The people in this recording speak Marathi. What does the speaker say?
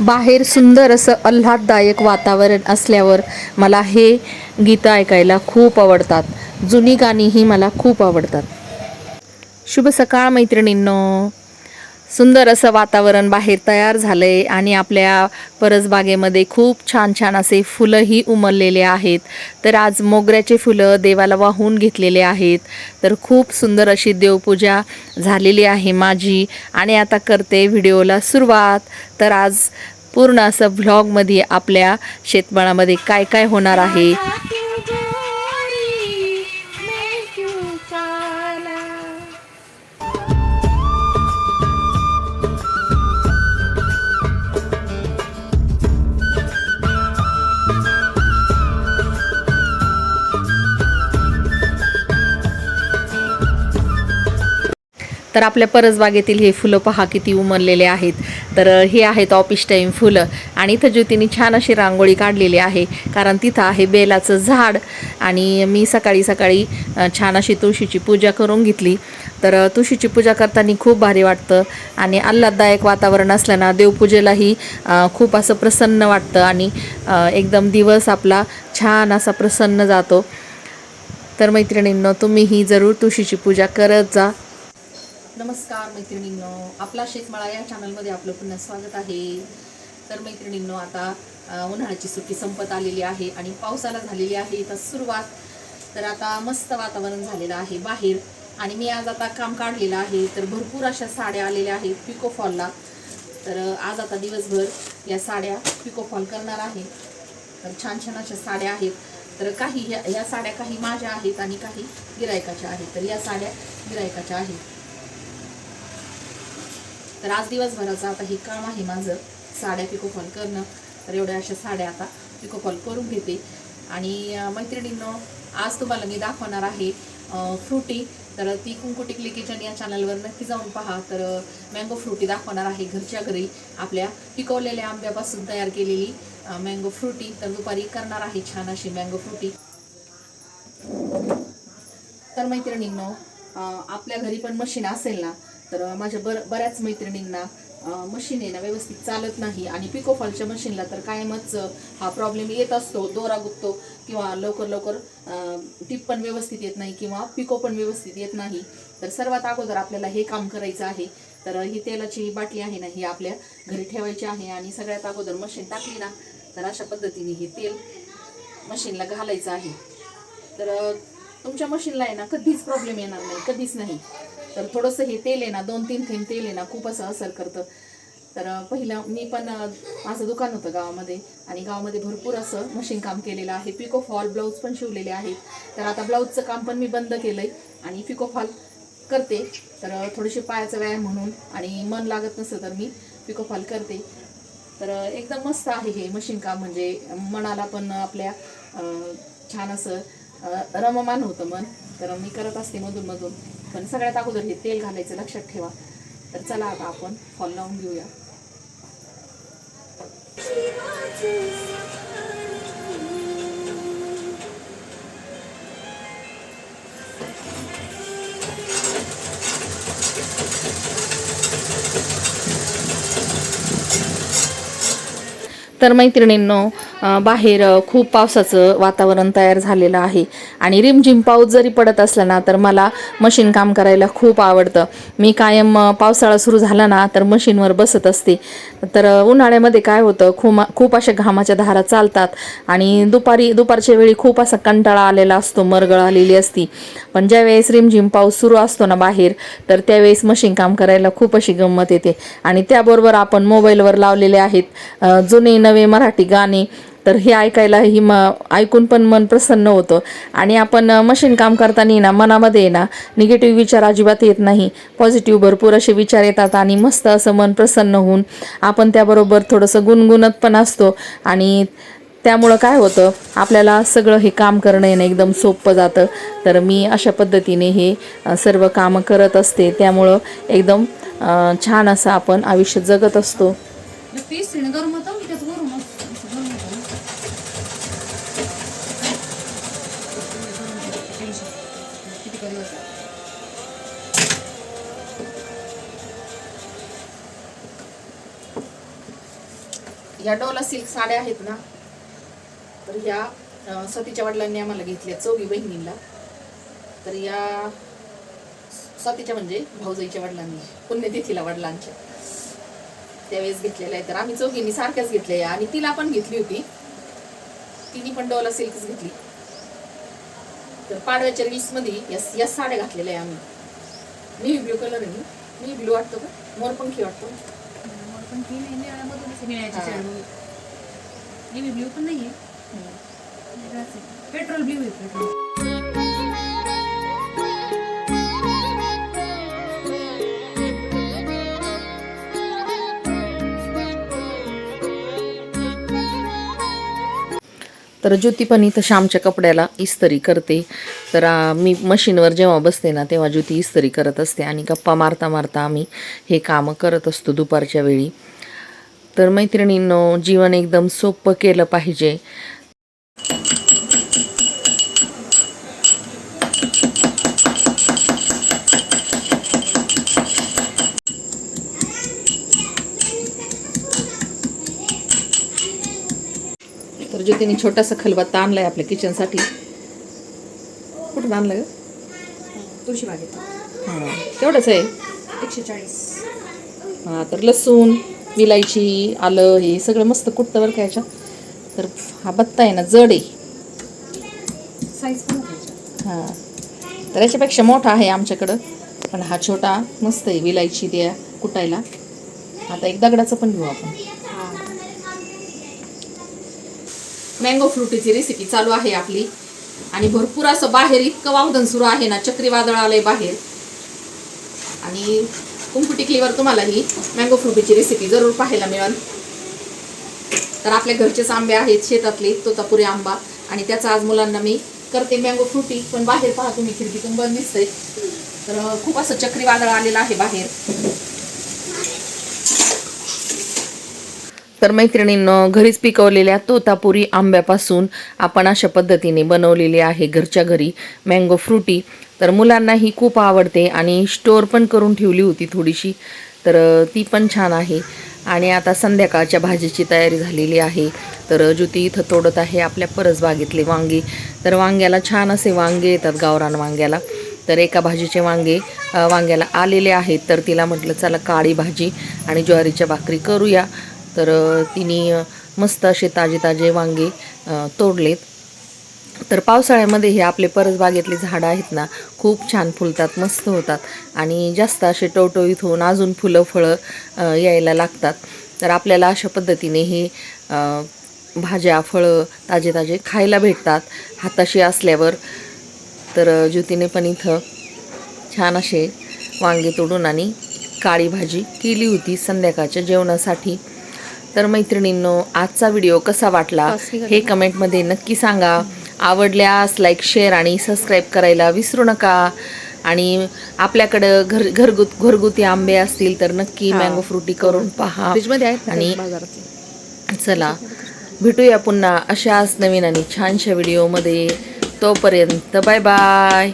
बाहेर सुंदर असं आल्हाददायक वातावरण असल्यावर मला हे गीतं ऐकायला खूप आवडतात. जुनी गाणीही मला खूप आवडतात. शुभ सकाळ मैत्रिणींनो. सुंदर असं वातावरण बाहेर तयार झालंय आणि आपल्या परसबागेमध्ये खूप छान छान असे फुलंही उमललेले आहेत. तर आज मोगऱ्याचे फुलं देवाला वाहून घेतलेले आहेत. तर खूप सुंदर अशी देवपूजा झालेली आहे माझी. आणि आता करते व्हिडिओला सुरुवात. तर आज पूर्ण असं व्लॉगमध्ये आपल्या शेतमाळामध्ये काय काय होणार आहे तर आपल्या परसबागेतील हे फुलं पहा किती उमरलेले आहेत. तर हे आहेत ऑफिस टाईम फुलं. आणि इथं ज्योतीने छान अशी रांगोळी काढलेली आहे. कारण तिथं आहे बेलाचं झाड. आणि मी सकाळी सकाळी छान अशी तुळशीची पूजा करून घेतली. तर तुळशीची पूजा करताना खूप भारी वाटतं. आणि आल्हाददायक वातावरण असलं ना देवपूजेलाही खूप असं प्रसन्न वाटतं. आणि एकदम दिवस आपला छान असा प्रसन्न जातो. तर मैत्रिणींनो तुम्हीही जरूर तुळशीची पूजा करत जा. नमस्कार मैत्रिणींनो आपला शेतमाळा या चॅनलमध्ये आपलं पुन्हा स्वागत आहे. तर मैत्रिणींनो आता उन्हाळ्याची सुट्टी संपत आलेली आहे आणि पावसाला झालेली आहे तर सुरुवात. तर आता मस्त वातावरण झालेलं आहे बाहेर आणि मी आज आता काम काढलेलं आहे. तर भरपूर अशा साड्या आलेल्या आहेत पिको फॉलला तर आज आता दिवसभर या साड्या पिको फॉल करणार आहे. तर छान छान अशा साड्या आहेत. तर काही ह्या ह्या साड्या काही माझ्या आहेत आणि काही गिरायकाच्या आहेत. तर या साड्या गिरायकाच्या आहेत. तर आज दिवसभराचं आता हे काम आहे माझं. साड्या पिकोफॉल करणं. तर एवढ्या अशा साड्या आता पिकोफॉल करून घेते. आणि मैत्रिणींनो आज तुम्हाला मी दाखवणार आहे फ्रुटी. तर ती कुंकू टिकली किचन या चॅनलवर नक्की जाऊन पहा. तर मँगो फ्रुटी दाखवणार आहे घरच्या घरी. आपल्या पिकवलेल्या आंब्यापासून तयार केलेली मँगो फ्रुटी तर दुपारी करणार आहे छान अशी मँगो फ्रुटी तर मैत्रिणींनो आपल्या घरी पण मशीन असेल ना तर माझ्या बर बऱ्याच मैत्रिणींना मशीन आहे ना व्यवस्थित चालत नाही आणि पिकोफॉलच्या मशीनला तर कायमच हा प्रॉब्लेम येत असतो दोरा गुप्तो किंवा लवकर लवकर टिप पण व्यवस्थित येत नाही किंवा पिको पण व्यवस्थित येत नाही. तर सर्वात अगोदर आपल्याला हे काम करायचं आहे. तर ही तेलाची बाटली आहे ना ही आपल्या घरी ठेवायची आहे आणि सगळ्यात अगोदर मशीन टाकली ना तर अशा पद्धतीने हे तेल मशीनला घालायचं आहे. तर तुमच्या मशीनला आहे ना कधीच प्रॉब्लेम येणार नाही कधीच नाही. तर थोडंसं हे तेल आहे ना दोन तीन थेंब तेल आहे ना खूप असं असर करतं. तर पहिलं मी पण माझं दुकान होतं गावामध्ये आणि गावामध्ये भरपूर असं मशीन काम केलेलं आहे. पिको फॉल ब्लाऊज पण शिवलेले आहेत. तर आता ब्लाऊजचं काम पण मी बंद केलं आहे आणि पिको फॉल करते. तर थोडीशी पायाचा व्यायाम म्हणून आणि मन लागत नसतं तर मी पिको फॉल करते. तर एकदम मस्त आहे हे मशीन काम. म्हणजे मनाला पण आपल्या छान असं रममान होतं मन. तर मी करत असते मधून मधून पण सगळ्यात अगोदर हे तेल घालायचं लक्षात ठेवा. तर चला आता आपण फॉल लावून घेऊया. तर मैत्रिणींनो बाहेर खूप पावसाचं वातावरण तयार झालेलं आहे. आणि रिमझिम पाऊस जरी पडत असला ना तर मला मशीन काम करायला खूप आवडतं. मी कायम पावसाळा सुरू झाला ना तर मशीनवर बसत असते. तर उन्हाळ्यामध्ये काय होतं खूप खूप अशा घामाच्या धारा चालतात आणि दुपारी दुपारच्या वेळी खूप असा कंटाळा आलेला असतो मरगळ आलेली असती. पण ज्यावेळेस रिमझिम पाऊस सुरू असतो ना बाहेर तर त्यावेळेस मशीन काम करायला खूप अशी गंमत येते. आणि त्याबरोबर आपण मोबाईलवर लावलेले आहेत जुने नवे मराठी गाणे तर हे ऐकायलाही म ऐकून पण मन प्रसन्न होतं. आणि आपण मशीन काम करताना ना मनामध्ये ना निगेटिव्ह विचार अजिबात येत नाही. पॉझिटिव्ह भरपूर असे विचार येतात आणि मस्त असं मन प्रसन्न होऊन आपण त्याबरोबर थोडंसं गुणगुणत पण असतो. आणि त्यामुळं काय होतं आपल्याला सगळं हे काम करणं येणं एकदम सोपं जातं. तर मी अशा पद्धतीने हे सर्व कामं करत असते. त्यामुळं एकदम छान असं आपण आयुष्य जगत असतो. किती कधी डोला सिल्क साड्या आहेत ना तर ह्या सतीच्या वडिलांनी आम्हाला घेतल्या चौघी बहिणींना. तर या सतीच्या म्हणजे भाऊजाईच्या वडिलांनी पुण्यतिथीला वडिलांच्या. त्यावेळेस घेतलेल्या आहे तर आम्ही चौघींनी सारख्याच घेतल्या आणि तिला पण घेतली होती. तिने पण डोला सिल्कच घेतली. तर पाडव्याच्या रील्समध्ये या या साड्या घातलेल्या आहे आम्ही. नेव्ही ब्ल्यू कलर आहे. नेव्ही ब्ल्यू वाटतो का? मोरपंखी वाटतो. नाही. शाडू नेव्ही ब्ल्यू पण नाहीये. पेट्रोल ब्ल्यू आहे. पेट्रोल तर ज्योती पण इथं श्यामच्या कपड्याला इस्त्री करते. तर मी मशीनवर जेव्हा बसते ना तेव्हा ज्योती इस्त्री करत असते आणि गप्पा मारता मारता आम्ही हे कामं करत असतो दुपारच्या वेळी. तर मैत्रिणींनो जीवन एकदम सोपं केलं पाहिजे. तर ज्योतीने छोटासा खलबत्ता आणलाय आपल्या किचनसाठी कुठून आणलं ग? तुळशी बागेत हां. तेवढंच आहे? एकशे चाळीस हां तर लसूण विलायची आलं हे सगळं मस्त कुटतं बरं का याच्यात. तर हा बत्ता आहे ना जड आहे. साईज पण हां. तर याच्यापेक्षा मोठा आहे आमच्याकडं. पण हा छोटा मस्त आहे विलायची द्या कुटायला. आता एक दगडाचं पण घेऊ आपण. मँगो फ्रुटीची रेसिपी चालू आहे आपली. आणि भरपूर असं बाहेर इतकं वावदन सुरू आहे ना चक्रीवादळ आलंय बाहेर. आणि कुंकू टिकलीवर तुम्हाला ही मँगो फ्रुटीची रेसिपी जरूर पाहायला मिळेल. तर आपल्या घरचेच आंबे आहेत शेतातले तोतापुरी आंबा. आणि त्याचा आज मुलांना मी करते मँगो फ्रुटी पण बाहेर पहा तुम्ही खिडकीतून बंद दिसते तर खूप असं चक्रीवादळ आलेलं आहे बाहेर. तर मैत्रिणींनं घरीच पिकवलेल्या तोतापुरी आंब्यापासून आपण अशा पद्धतीने बनवलेली आहे घरच्या घरी. मँगो फ्रुटी तर मुलांना ही खूप आवडते आणि स्टोअर पण करून ठेवली होती थोडीशी. तर ती पण छान आहे. आणि आता संध्याकाळच्या भाजीची तयारी झालेली आहे. तर ज्योती इथं तोडत आहे आपल्या परसबागेतले वांगे. तर वांग्याला छान असे वांगे येतात गावरान वांग्याला. तर एका भाजीचे वांगे वांग्याला आलेले आहेत. तर तिला म्हटलं चला काळी भाजी आणि ज्वारीच्या भाकरी करूया. तर तिने मस्त असे ताजे ताजे वांगे तोडलेत. तर पावसाळ्यामध्ये हे आपले परसबागेतले झाडं आहेत ना खूप छान फुलतात मस्त होतात. आणि जास्त असे टवटवीत होऊन अजून फुलं फळं यायला लागतात. तर आपल्याला अशा पद्धतीने हे भाज्या फळं ताजे ताजे खायला भेटतात. हाताशी असल्यावर तर ज्योतीने पण इथं छान असे वांगे तोडून आणि काळी भाजी केली होती संध्याकाळच्या जेवणासाठी. तर मैत्रिणींनो आजचा व्हिडिओ कसा वाटला हे कमेंटमध्ये नक्की सांगा. आवडल्यास लाईक शेअर आणि सबस्क्राईब करायला विसरू नका. आणि आपल्याकडं घर घरगुत घरगुती आंबे असतील तर नक्की मँगो फ्रुटी करून पहा. आणि चला भेटूया पुन्हा अशाच नवीन आणि छानशा व्हिडिओमध्ये तोपर्यंत बाय बाय